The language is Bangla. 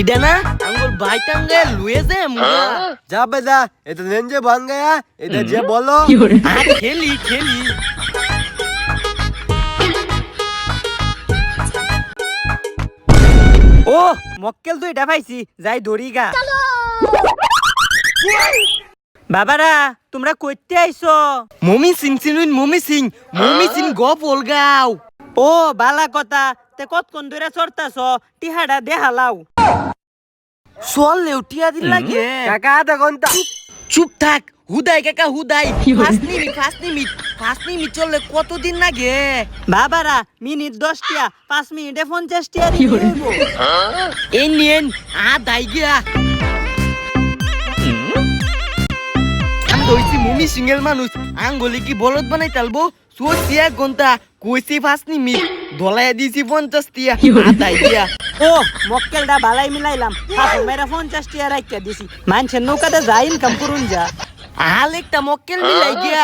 ইডা না? আঙ্গুল বাইটাঙ্গে লুয়ে যে মুগা যা বেদা এটা রেঞ্জে ভাঙ গয়া এটা যে বলো। আর খেলি খেলি। ও মক্কেল তো এটা পাইছি যাই ধরি গা। বাবারা তোমরা কইতে আইছো? Mummy Singh সিনুইন mummy Singh. Mummy Singh গ পলগাও ও বালা কথা। তে কতক্ষণ ধরে চড়তাছ? টিহাডা দেহালাও চল লেউটিয়া দিন লাগে। কাকা আধা ঘণ্টা। চুপ থাক। হুদাই কাকা হুদাই। পাঁচ মিনিট পাঁচ মিনিট পাঁচ মিনিট চললে কতদিন লাগে? বাবারা মিনিট দশ টিয়া পাঁচ মিনিটে পঞ্চাশ টিয়া দিতে হইবো। এই নিয়েন আ দাই গিয়া। আমি দইছি মুমি সিঙ্গেল মানুষ আঙ্গুলি কি বলদ বানাই তালবো এক ঘণ্টা কইছি পাঁচ মিনিট ধলাই দিছি পঞ্চাশ টিয়া আতাই দিয়া ও মক্কেলটা বালাই মিলাইলাম। হাফ মেরা পঞ্চাশ টিয়া রাখিয়া দিছি। মানুষের নৌকাতে যা ইনকাম করুন যা। আলেকটা মক্কেল মিলাই গিয়া।